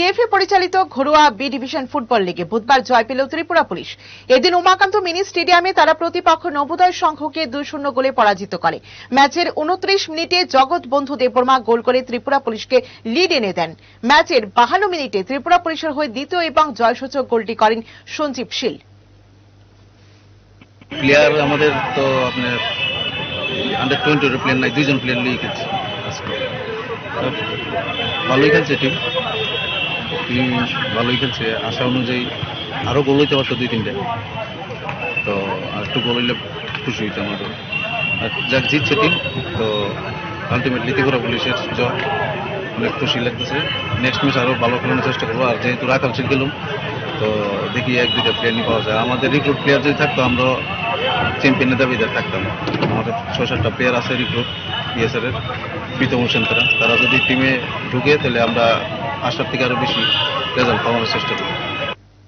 TFA পরিচালিত ঘরোয়া B division football লিগে বুধবার জয় পেল ত্রিপুরা পুলিশ। এদিন উমাকান্ত মিনি স্টেডিয়ামে তারা প্রতিপক্ষ নবোদয় সংঘকে দুই শূন্য গোলে পরাজিত করে। ম্যাচের উনত্রিশ মিনিটে জগৎ বন্ধু দেববর্মা গোল করে ত্রিপুরা পুলিশকে লিড এনে দেন। ম্যাচের বাহান্ন মিনিটে ত্রিপুরা পুলিশের হয়ে দ্বিতীয় এবং জয়সূচক গোলটি করেন সঞ্জীব শীল। প্লেয়ার আমাদের তো আপনার আন্ডার টোয়েন্টির প্লেয়ার নাই, দুইজন প্লেয়ার নিয়ে খেলছে ভালোই খেলছে টিম টিম ভালোই খেলছে আশা অনুযায়ী আরও গোল হইতে পারতো দুই তিনটে। তো আর একটু গোল হইলে খুশি হইতো আমাদের আর যাক, জিতছে টিম তো আলটিমেটলি ত্রিপুরা পুলিশের জয় অনেক খুশি লাগতেছে। নেক্সট ম্যাচ আরও ভালো খেলানোর চেষ্টা করব। আর যেহেতু রাখাল গেলাম তো দেখি এক দুইটা প্লেয়ার নিয়ে পাওয়া যায়। আমাদের রিক্রুট প্লেয়ার যদি থাকতো, আমরা চ্যাম্পিয়নের দাবিদার থাকতাম। আমাদের ছয় সাতটা প্লেয়ার আছে রিক্রুট পিএসআর এর প্রীতম হোসেন তারা তারা যদি টিমে ঢুকে, তাহলে আমরা আসার থেকে আরও বেশি রেজাল্ট পাওয়ার চেষ্টা করি।